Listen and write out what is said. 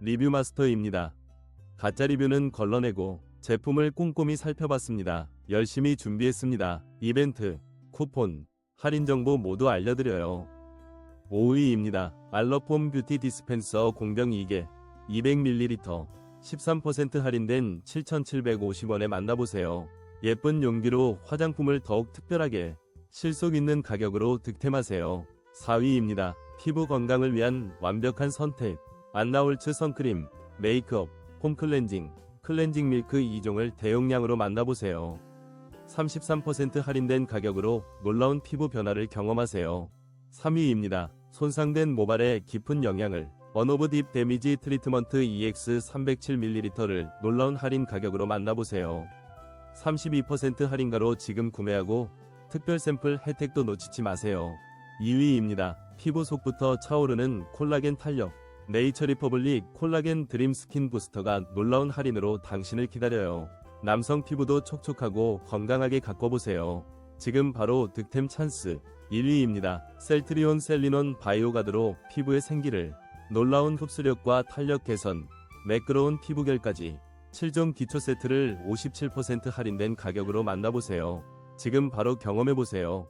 리뷰 마스터입니다. 가짜 리뷰는 걸러내고 제품을 꼼꼼히 살펴봤습니다. 열심히 준비했습니다. 이벤트, 쿠폰, 할인 정보 모두 알려드려요. 5위입니다. 알러폼 뷰티 디스펜서 공병 2개 200ml 13% 할인된 7,750원에 만나보세요. 예쁜 용기로 화장품을 더욱 특별하게 실속 있는 가격으로 득템하세요. 4위입니다. 피부 건강을 위한 완벽한 선택. 안나올츠 선크림, 메이크업, 폼 클렌징, 클렌징 밀크 2종을 대용량으로 만나보세요. 33% 할인된 가격으로 놀라운 피부 변화를 경험하세요. 3위입니다. 손상된 모발에 깊은 영향을 언오브 딥 데미지 트리트먼트 EX 307ml를 놀라운 할인 가격으로 만나보세요. 32% 할인가로 지금 구매하고 특별 샘플 혜택도 놓치지 마세요. 2위입니다. 피부 속부터 차오르는 콜라겐 탄력. 네이처 리퍼블릭 콜라겐 드림 스킨 부스터가 놀라운 할인으로 당신을 기다려요. 남성 피부도 촉촉하고 건강하게 가꿔보세요. 지금 바로 득템 찬스. 1위입니다. 셀트리온 셀리논 바이오가드로 피부의 생기를 놀라운 흡수력과 탄력 개선, 매끄러운 피부결까지 7종 기초 세트를 57% 할인된 가격으로 만나보세요. 지금 바로 경험해보세요.